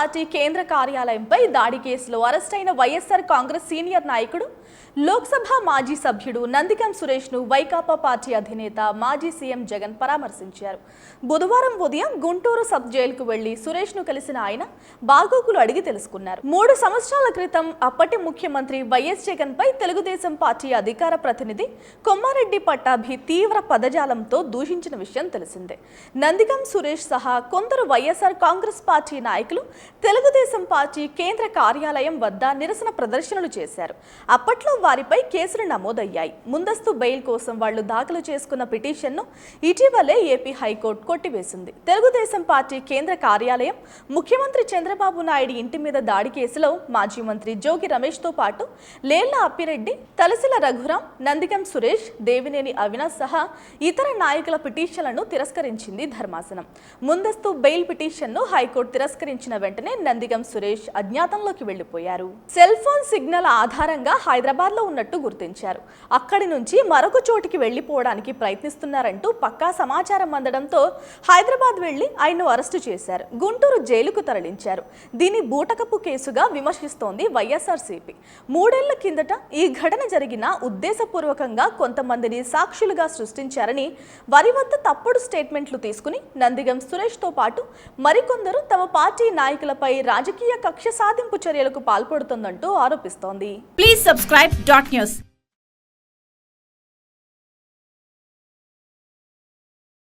Party కేంద్ర కార్యాలయంపై దాడి కేసులో అరెస్టైన వైఎస్ఆర్ కాంగ్రెస్ సీనియర్ నాయకుడు లోక్సభ మాజీ సభ్యుడు నందికం సురేష్ను వైకాపా పార్టీ అధినేత మాజీ సీఎం జగన్ పరామర్శించారు. బుధవారం ఉదయం గుంటూరు సబ్ జైలుకు వెళ్ళి సురేష్ను కలిసిన ఆయన బాగోగులు అడిగి తెలుసుకున్నారు. మూడు సంవత్సరాల క్రితం అప్పటి ముఖ్యమంత్రి వైఎస్ జగన్ పై తెలుగుదేశం పార్టీ అధికార ప్రతినిధి కొమ్మారెడ్డి పట్టాభి తీవ్ర పదజాలంతో దూషించిన విషయం తెలిసిందే. నందిగం సురేష్ సహా కొందరు వైఎస్ఆర్ కాంగ్రెస్ పార్టీ నాయకులు తెలుగుదేశం పార్టీ కేంద్ర కార్యాలయం వద్ద నిరసన ప్రదర్శనలు చేశారు. అప్పట్లో వారిపై కేసులు నమోదయ్యాయి. ముందస్తు బెయిల్ కోసం వాళ్ళు దాఖలు చేసుకున్న పిటిషన్ను ఇటీవలే ఏపీ హైకోర్టు కొట్టివేసింది. తెలుగుదేశం పార్టీ కేంద్ర కార్యాలయం ముఖ్యమంత్రి చంద్రబాబు నాయుడు ఇంటి మీద దాడి కేసులో మాజీ మంత్రి జోగి రమేష్తో పాటు లేళ్ళ అప్పిరెడ్డి తలసిల రఘురాం నందిగం సురేష్ దేవినేని అవినాష్ సహా ఇతర నాయకుల పిటిషన్లను తిరస్కరించింది ధర్మాసనం. ముందస్తు బెయిల్ పిటిషన్ను హైకోర్టు తిరస్కరించిన వెంటనే నందిగం సురేష్ అజ్ఞాతంలోకి వెళ్ళిపోయారు సెల్ ఫోన్ సిగ్నల్ ఆధారంగా హైదరాబాద్లో ఉన్నట్టు గుర్తించారు. అక్కడి నుంచి మరొక చోటికి వెళ్ళిపోవడానికి ప్రయత్నిస్తున్నారంటూ పక్కా సమాచారం అందడంతో హైదరాబాద్ వెళ్ళి ఆయన్ను అరెస్టు చేశారు. గుంటూరు జైలుకు తరలించారు. దీని బూటకపు కేసుగా విమర్శిస్తోంది వైఎస్ఆర్సీపీ. మూడేళ్ళ కిందట ఈ ఘటన జరిగిన ఉద్దేశపూర్వకంగా కొంతమందిని సాక్షులుగా సృష్టించారని వారి వద్ద తప్పుడు స్టేట్మెంట్లు తీసుకుని నందిగం సురేష్తో పాటు మరికొందరు తమ పార్టీ నాయకులపై రాజకీయ కక్ష సాధింపు చర్యలకు పాల్పడుతుందంటూ ఆరోపిస్తోంది. Please subscribe dot news